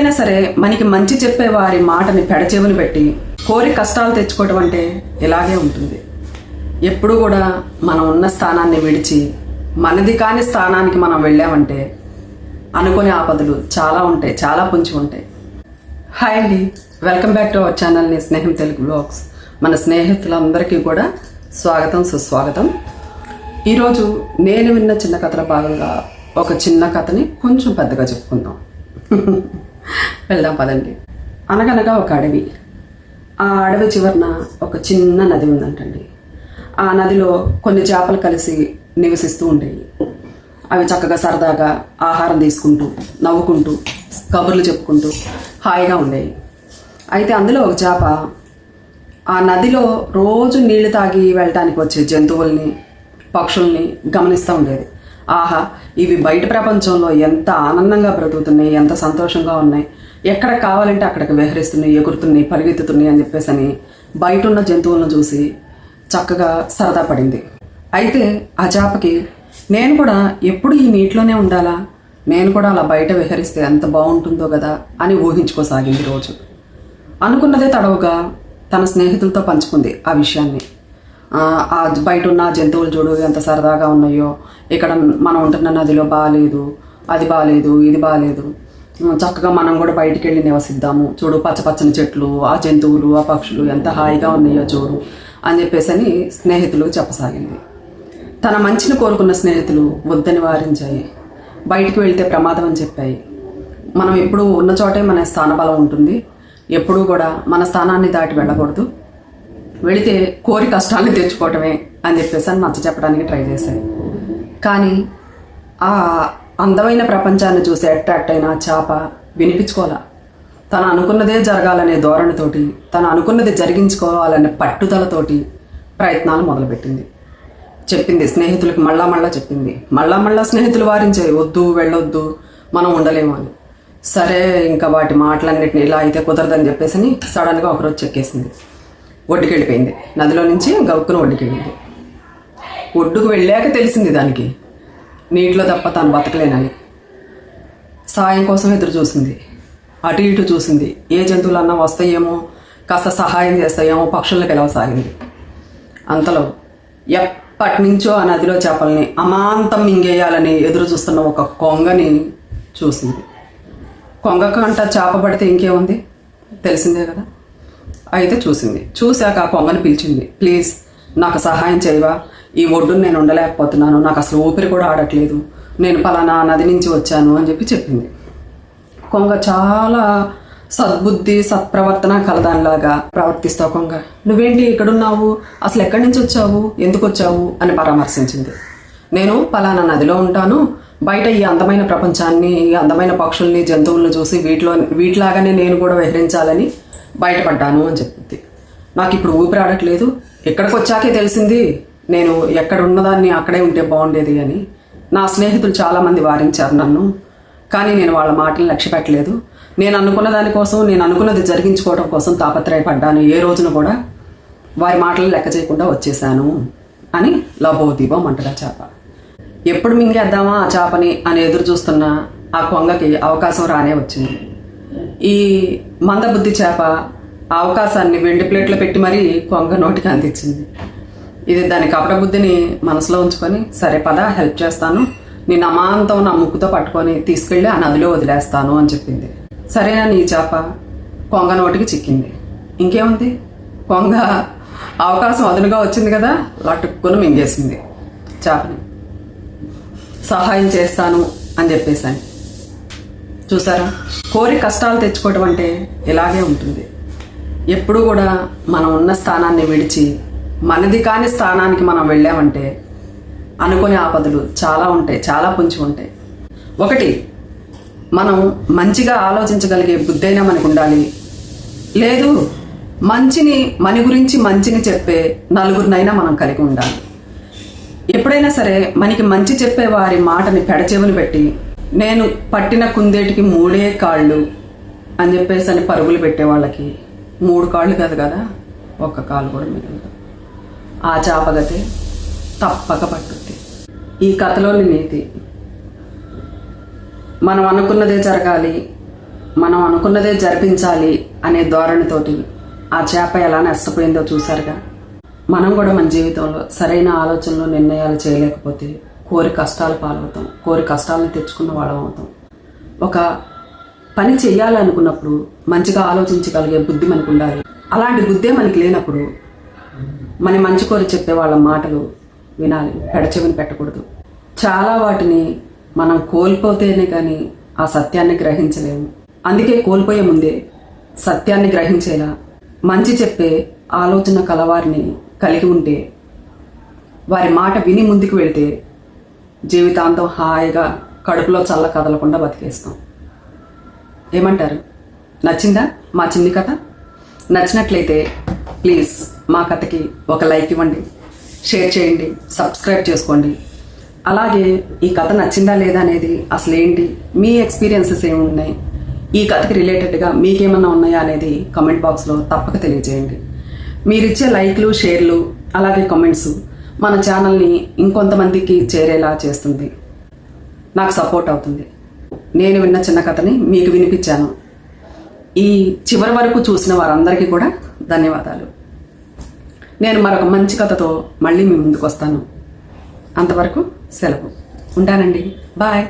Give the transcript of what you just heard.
ఎప్పుడైనా సరే మనకి మంచి చెప్పే వారి మాటని పెడచెవులు పెట్టి కోరి కష్టాలు తెచ్చుకోవటం అంటే ఇలాగే ఉంటుంది. ఎప్పుడు కూడా మనం ఉన్న స్థానాన్ని విడిచి మనది కాని స్థానానికి మనం వెళ్ళామంటే అనుకునే ఆపదలు చాలా ఉంటాయి చాలా పుంచి ఉంటాయి. హాయ్ అండి. వెల్కమ్ బ్యాక్ టు అవర్ ఛానల్ని స్నేహం తెలుగు బ్లాగ్స్ మన స్నేహితులందరికీ కూడా స్వాగతం సుస్వాగతం. ఈరోజు నేను విన్న చిన్న కథల భాగంగా ఒక చిన్న కథని కొంచెం పెద్దగా చెప్పుకుందాం. వెళ్దాం పదండి. అనగనగా ఒక అడవి. ఆ అడవి చివరన ఒక చిన్న నది ఉందంటండి. ఆ నదిలో కొన్ని చేపలు కలిసి నివసిస్తూ ఉండేవి. అవి చక్కగా సరదాగా ఆహారం తీసుకుంటూ నవ్వుకుంటూ కబుర్లు చెప్పుకుంటూ హాయిగా ఉండేవి. అయితే అందులో ఒక చేప ఆ నదిలో రోజు నీళ్ళు తాగి వెళ్ళటానికి వచ్చే జంతువుల్ని పక్షుల్ని గమనిస్తూ ఉండేది. ఆహా ఇవి బయట ప్రపంచంలో ఎంత ఆనందంగా బ్రతుకుతున్నాయి ఎంత సంతోషంగా ఉన్నాయి. ఎక్కడ కావాలంటే అక్కడికి విహరిస్తున్నాయి ఎగురుతున్నాయి పరిగెత్తుతున్నాయి అని చెప్పేసి అని బయట ఉన్న జంతువులను చూసి చక్కగా సరదా పడింది. అయితే ఆ చేపకి నేను కూడా ఎప్పుడు ఈ నీటిలోనే ఉండాలా? నేను కూడా అలా బయట విహరిస్తే ఎంత బాగుంటుందో కదా అని ఊహించుకోసాగింది రోజు. అనుకున్నదే తడవుగా తన స్నేహితులతో పంచుకుంది ఆ విషయాన్ని. బయట ఉన్న జంతువులు చూడు ఎంత సరదాగా ఉన్నాయో. ఇక్కడ మనం ఉంటున్న నదిలో బాగాలేదు అది బాగాలేదు ఇది బాగాలేదు చక్కగా మనం కూడా బయటికి వెళ్ళి నివసిద్దాము. చూడు పచ్చ పచ్చని చెట్లు ఆ జంతువులు ఆ పక్షులు ఎంత హాయిగా ఉన్నాయో చూడు అని చెప్పేసి అని స్నేహితులు చెప్పసాగింది. తన మంచిని కోరుకున్న స్నేహితులు వద్దని వారించాయి. బయటికి వెళ్తే ప్రమాదం అని చెప్పాయి. మనం ఎప్పుడు ఉన్న చోటే మన స్థానబలం ఉంటుంది. ఎప్పుడూ కూడా మన స్థానాన్ని దాటి వెళ్ళకూడదు. వెళితే కోరి కష్టాలను తెచ్చుకోవటమే అని చెప్పేసి అని నచ్చ చెప్పడానికి ట్రై చేశాను కానీ ఆ అందమైన ప్రపంచాన్ని చూసి అట్రాక్ట్ అయిన చేప వినిపించుకోవాలా? తను అనుకున్నదే జరగాలనే ధోరణితోటి తను అనుకున్నది జరిగించుకోవాలనే పట్టుదలతోటి ప్రయత్నాలు మొదలుపెట్టింది. చెప్పింది స్నేహితులకు మళ్ళా మళ్ళా చెప్పింది. మళ్ళా మళ్ళా స్నేహితులు వారించాయి వద్దు వెళ్ళొద్దు మనం ఉండలేము అని. సరే ఇంకా వాటి మాటలన్నిటిని ఇలా అయితే కుదరదని చెప్పేసి సడన్గా ఒకరోజు చెక్కేసింది ఒడ్డుకెళ్ళిపోయింది. నదిలో నుంచి గౌక్కున ఒడ్డుకెళ్ళింది. ఒడ్డుకు వెళ్ళాక తెలిసింది దానికి. నీటిలో తప్ప తాను బతకలేనని. సాయం కోసం ఎదురు చూసింది. అటు ఇటు చూసింది. ఏ జంతువులన్నా వస్తాయేమో కాస్త సహాయం చేస్తాయేమో పక్షులను పిలవసాగింది. అంతలో ఎప్పటి నుంచో ఆ నదిలో చేపల్ని అమాంతం మింగేయాలని ఎదురు చూస్తున్న ఒక కొంగని చూసింది. కొంగ కంట చేప పడితే ఇంకేముంది? తెలిసిందే కదా. అయితే చూసింది. చూశాక ఆ కొంగని పిలిచింది. ప్లీజ్ నాకు సహాయం చేయవా? ఈ ఒడ్డును నేను ఉండలేకపోతున్నాను. నాకు అసలు ఊపిరి కూడా ఆడట్లేదు. నేను పలానా నది నుంచి వచ్చాను అని చెప్పి చెప్పింది. కొంగ చాలా సద్బుద్ధి సత్ప్రవర్తన కలదానిలాగా ప్రవర్తిస్తావు కొంగ. నువ్వేంటి ఎక్కడున్నావు అసలు ఎక్కడి నుంచి వచ్చావు? ఎందుకు వచ్చావు? అని పరామర్శించింది. నేను పలానా నదిలో ఉంటాను. బయట ఈ అందమైన ప్రపంచాన్ని ఈ అందమైన పక్షుల్ని జంతువులను చూసి వీటిలో వీటిలాగానే నేను కూడా విహరించాలని బయటపడ్డాను అని చెప్పింది. నాకు ఇప్పుడు ఊపిరి ఆడట్లేదు. ఎక్కడికి వచ్చాకే తెలిసింది నేను ఎక్కడ ఉన్నదాన్ని అక్కడే ఉంటే బాగుండేది అని. నా స్నేహితులు చాలామంది వారించారు నన్ను. కానీ నేను వాళ్ళ మాటలు లక్ష్య పెట్టలేదు నేను అనుకున్న దానికోసం నేను అనుకున్నది జరిగించుకోవడం కోసం తాపత్రయపడ్డాను. ఏ రోజున కూడా వారి మాటలు లెక్క చేయకుండా వచ్చేసాను అని లబోదీపం అంటారు ఆ చేప. ఎప్పుడు మింగేద్దామా ఆ చేపని అని ఎదురు చూస్తున్న ఆ కొంగకి అవకాశం రానే వచ్చింది. ఈ మందబుద్ధి చేప ఆ అవకాశాన్ని వెండి ప్లేట్లో పెట్టి మరీ కొంగ నోటికి అందించింది. ఇది దాని కపట బుద్ధిని మనసులో ఉంచుకొని సరే పద హెల్ప్ చేస్తాను. నేను అమాంతం నా ముక్కుతో పట్టుకొని తీసుకెళ్ళి ఆ నదిలో వదిలేస్తాను అని చెప్పింది. సరేనా నీ చేప కొంగ నోటికి చిక్కింది. ఇంకేముంది? కొంగ అవకాశం అదునుగా వచ్చింది కదా లటుక్కుని మింగేసింది చేపని. సహాయం చేస్తాను అని చెప్పేసాను చూసారా? కోరి కష్టాలు తెచ్చుకోవటం అంటే ఇలాగే ఉంటుంది. ఎప్పుడు కూడా మనం ఉన్న స్థానాన్ని విడిచి మనది కాని స్థానానికి మనం వెళ్ళామంటే అనుకునే ఆపదలు చాలా ఉంటాయి చాలా పొంచి ఉంటాయి. ఒకటి మనం మంచిగా ఆలోచించగలిగే బుద్ధైనా మనకు ఉండాలి. లేదు మంచిని మన గురించి మంచిని చెప్పే నలుగురినైనా మనం కలిగి ఉండాలి. ఎప్పుడైనా సరే మనకి మంచి చెప్పే వారి మాటని పెడచెవులు పెట్టి నేను పట్టిన కుందేటికి మూడే కాళ్ళు అని చెప్పేసి అని పరుగులు పెట్టే వాళ్ళకి మూడు కాళ్ళు కాదు కదా ఒక్క కాలు కూడా మిగిలింది. ఆ చాపగతే తప్పక పట్టుద్ది. ఈ కథలోని నీతి. మనం అనుకున్నదే జరగాలి మనం అనుకున్నదే జరిపించాలి అనే ధోరణితోటి ఆ చేప ఎలా నష్టపోయిందో చూసారుగా మనం కూడా మన జీవితంలో సరైన ఆలోచనలు నిర్ణయాలు చేయలేకపోతే కోరి కష్టాలు పాలవుతాం. కోరి కష్టాలను తెచ్చుకున్న వాళ్ళం అవుతాం. ఒక పని చెయ్యాలనుకున్నప్పుడు మంచిగా ఆలోచించగలిగే బుద్ధి మనకు ఉండాలి అలాంటి బుద్ధే మనకి లేనప్పుడు మన మంచి కోరి చెప్పే వాళ్ళ మాటలు వినాలి. పెడచెవిని పెట్టకూడదు. చాలా వాటిని మనం కోల్పోతేనే కానీ ఆ సత్యాన్ని గ్రహించలేము. అందుకే కోల్పోయే ముందే సత్యాన్ని గ్రహించేలా మంచి చెప్పే ఆలోచన కలవారిని కలిగి ఉంటే వారి మాట విని ముందుకు వెళితే జీవితాంతం హాయిగా కడుపులో చల్ల కదలకుండా బతికేస్తాం. ఏమంటారు? నచ్చిందా మా చిన్ని కథ? నచ్చినట్లయితే ప్లీజ్ మా కథకి ఒక లైక్ ఇవ్వండి షేర్ చేయండి సబ్స్క్రైబ్ చేసుకోండి. అలాగే ఈ కథ నచ్చిందా లేదా అనేది అసలు ఏంటి మీ ఎక్స్పీరియన్సెస్ ఏమి ఉన్నాయి ఈ కథకి రిలేటెడ్గా మీకేమన్నా ఉన్నాయా అనేది కమెంట్ బాక్స్లో తప్పక తెలియజేయండి. మీరిచ్చే లైక్లు షేర్లు అలాగే కామెంట్స్ మన ఛానల్ని ఇంకొంతమందికి చేరేలా చేస్తుంది. నాకు సపోర్ట్ అవుతుంది. నేను విన్న చిన్న కథని మీకు వినిపించాను. ఈ చివరి వరకు చూసిన వారందరికీ కూడా ధన్యవాదాలు. నేను మరొక మంచి కథతో మళ్ళీ మీ ముందుకు వస్తాను అంతవరకు సెలవు. ఉంటానండి. బాయ్.